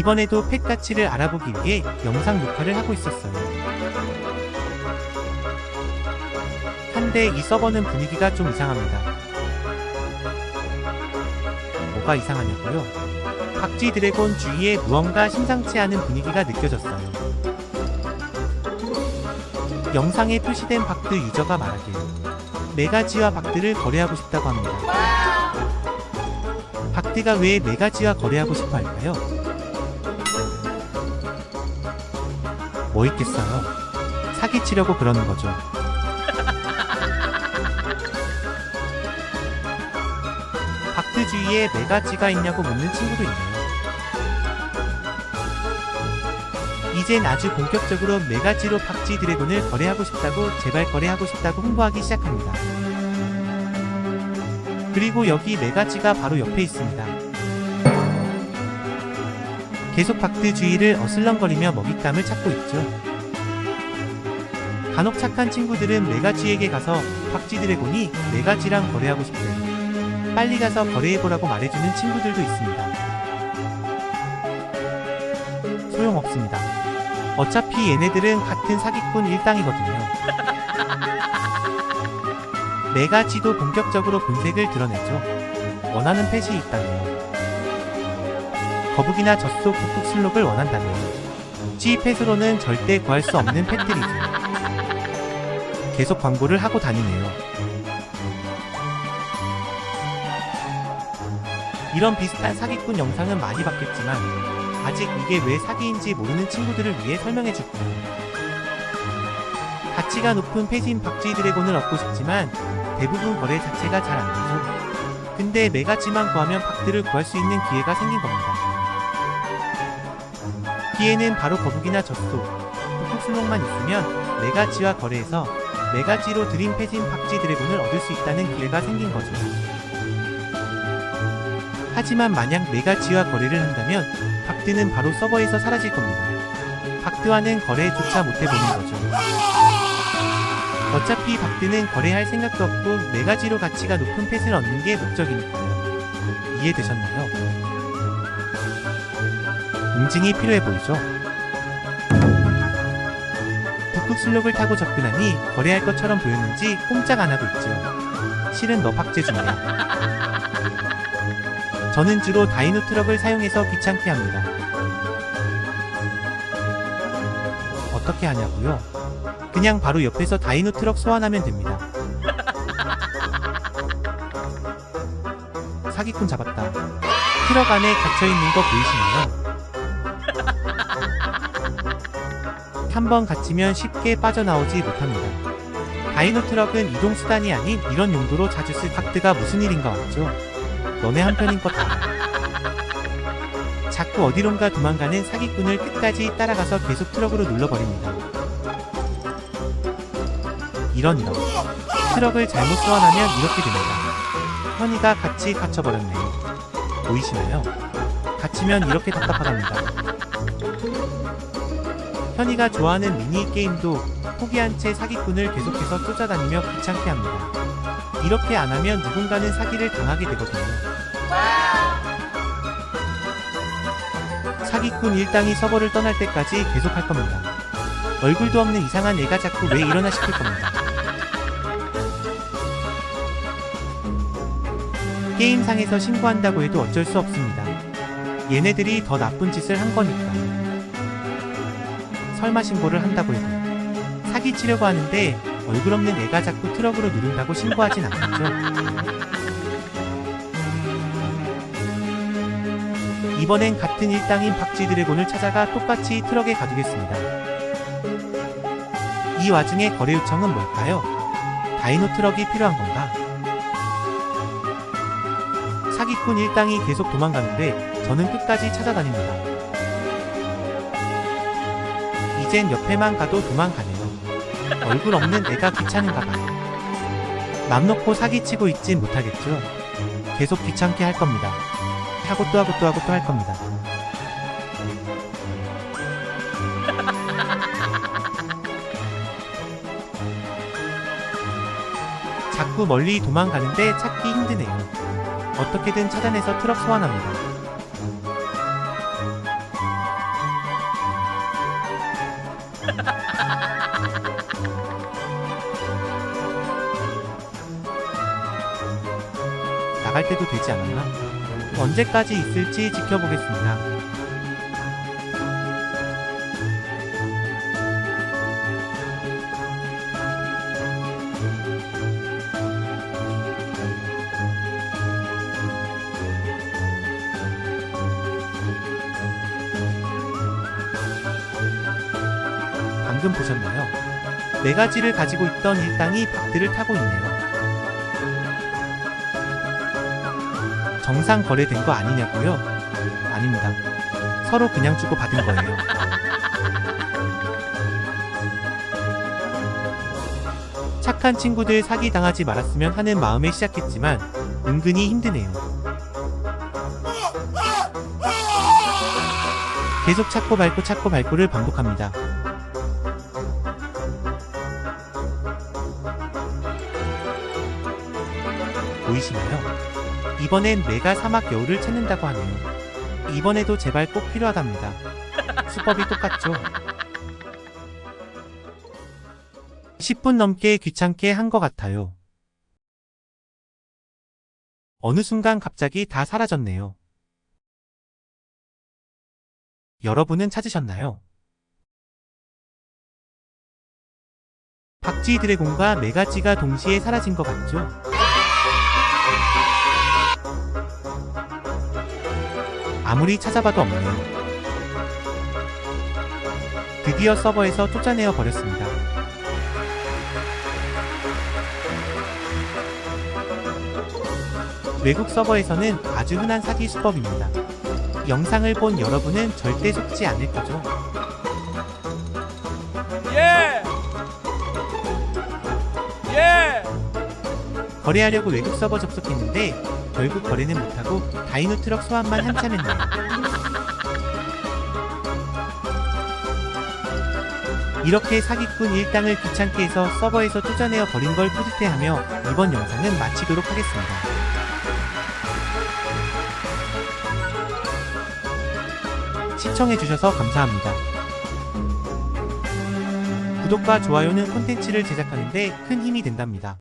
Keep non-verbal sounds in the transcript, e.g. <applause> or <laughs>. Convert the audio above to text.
이번에도 펫 가치를 알아보기 위해 영상 녹화를 하고 있었어요. 한데 이 서버는 분위기가 좀 이상합니다. 뭐가 이상하냐고요? 박쥐 드래곤 주위에 무언가 심상치 않은 분위기가 느껴졌어요. 영상에 표시된 박드 유저가 말하길 메가지와 박드를 거래하고 싶다고 합니다. 박드가 왜 메가지와 거래하고 싶어 할까요? 뭐 있겠어요? 사기치려고 그러는 거죠. <laughs> 박드 주위에 메가지가 있냐고 묻는 친구도 있네요. 이젠 아주 본격적으로 메가지로 박쥐 드래곤을 거래하고 싶다고 제발 거래하고 싶다고 홍보하기 시작합니다. 그리고 여기 메가지가 바로 옆에 있습니다. 계속 박드 주위를 어슬렁거리며 먹잇감을 찾고 있죠. 간혹 착한 친구들은 메가지에게 가서 박쥐 드래곤이 메가지랑 거래하고 싶대요. 빨리 가서 거래해보라고 말해주는 친구들도 있습니다. 소용없습니다. 어차피 얘네들은 같은 사기꾼 일당이거든요. 메가지도 본격적으로 본색을 드러내죠. 원하는 펫이 있다네요. 거북이나 젖속 북극 슬록을 원한다네요. G 펫으로는 절대 구할 수 없는 펫들이죠. 계속 광고를 하고 다니네요. 이런 비슷한 사기꾼 영상은 많이 봤겠지만 아직 이게 왜 사기인지 모르는 친구들을 위해 설명해 줄 거예요. 가치가 높은 펫인 박쥐 드래곤을 얻고 싶지만 대부분 거래 자체가 잘 안 되죠. 근데 메가지만 구하면 박드를 구할 수 있는 기회가 생긴 겁니다. 기회는 바로 거북이나 젖소, 북극수목만 있으면 메가지와 거래해서 메가지로 드림 펫인 박쥐 드래곤을 얻을 수 있다는 기회가 생긴 거죠. 하지만 만약 메가지와 거래를 한다면 박드는 바로 서버에서 사라질 겁니다. 박드와는 거래조차 못해보는 거죠. 어차피 박드는 거래할 생각도 없고 메가지로 가치가 높은 펫을 얻는 게 목적이니까요. 이해되셨나요? 인증이 필요해 보이죠? 북극 슬록을 타고 접근하니 거래할 것처럼 보였는지 꼼짝 안 하고 있죠. 실은 너 박제 중이야. 저는 주로 다이노 트럭을 사용해서 귀찮게 합니다. 어떻게 하냐고요? 그냥 바로 옆에서 다이노 트럭 소환하면 됩니다. 사기꾼 잡았다. 트럭 안에 갇혀있는 거 보이시나요? 한번 갇히면 쉽게 빠져나오지 못합니다. 다이노 트럭은 이동 수단이 아닌 이런 용도로 자주 쓸 각드가 무슨 일인가 왔죠? 너네 한편인 것 다. <laughs> 자꾸 어디론가 도망가는 사기꾼을 끝까지 따라가서 계속 트럭으로 눌러버립니다. 이런 이런. 트럭을 잘못 소환하면 이렇게 됩니다. 현이가 같이 갇혀버렸네요. 보이시나요? 갇히면 이렇게 답답하답니다. 현이가 좋아하는 미니게임도 포기한 채 사기꾼을 계속해서 쫓아다니며 귀찮게 합니다. 이렇게 안 하면 누군가는 사기를 당하게 되거든요. 사기꾼 일당이 서버를 떠날 때까지 계속 할 겁니다. 얼굴도 없는 이상한 애가 자꾸 왜 일어나 싶을 겁니다. 게임상에서 신고한다고 해도 어쩔 수 없습니다. 얘네들이 더 나쁜 짓을 한 거니까. 설마 신고를 한다고 해도 사기 치려고 하는데 얼굴 없는 애가 자꾸 트럭으로 누른다고 신고하진 않겠죠? 이번엔 같은 일당인 박쥐 드래곤을 찾아가 똑같이 트럭에 가두겠습니다. 이 와중에 거래 요청은 뭘까요? 다이노 트럭이 필요한 건가? 사기꾼 일당이 계속 도망가는데 저는 끝까지 찾아다닙니다. 이젠 옆에만 가도 도망가네요. 얼굴 없는 애가 귀찮은가 봐요. 맘 놓고 사기치고 있진 못하겠죠? 계속 귀찮게 할 겁니다. 하고 또 하고 또 하고 또 할 겁니다. 자꾸 멀리 도망가는데 찾기 힘드네요. 어떻게든 찾아내서 트럭 소환합니다. 나갈 때도 되지 않았나? 언제까지 있을지 지켜보겠습니다. 방금 보셨나요? 네 가지를 가지고 있던 일당이 박들을 타고 있네요. 정상 거래된 거 아니냐고요? 아닙니다. 서로 그냥 주고 받은 거예요. 착한 친구들 사기 당하지 말았으면 하는 마음에 시작했지만 은근히 힘드네요. 계속 찾고 밟고 찾고 밟고를 반복합니다. 보이시나요? 이번엔 내가 사막 여우를 찾는다고 하네요. 이번에도 제발 꼭 필요하답니다. 수법이 똑같죠? 10분 넘게 귀찮게 한 것 같아요. 어느 순간 갑자기 다 사라졌네요. 여러분은 찾으셨나요? 박쥐 드래곤과 메가쥐가 동시에 사라진 것 같죠? 아무리 찾아봐도 없네요. 드디어 서버에서 쫓아내어 버렸습니다. 외국 서버에서는 아주 흔한 사기 수법입니다. 영상을 본 여러분은 절대 속지 않을 거죠. 거래하려고 외국 서버 접속했는데 결국 거래는 못하고 다이노 트럭 소환만 한참 했네요. 이렇게 사기꾼 일당을 귀찮게 해서 서버에서 쫓아내어 버린 걸 뿌듯해하며 이번 영상은 마치도록 하겠습니다. 시청해주셔서 감사합니다. 구독과 좋아요는 콘텐츠를 제작하는데 큰 힘이 된답니다.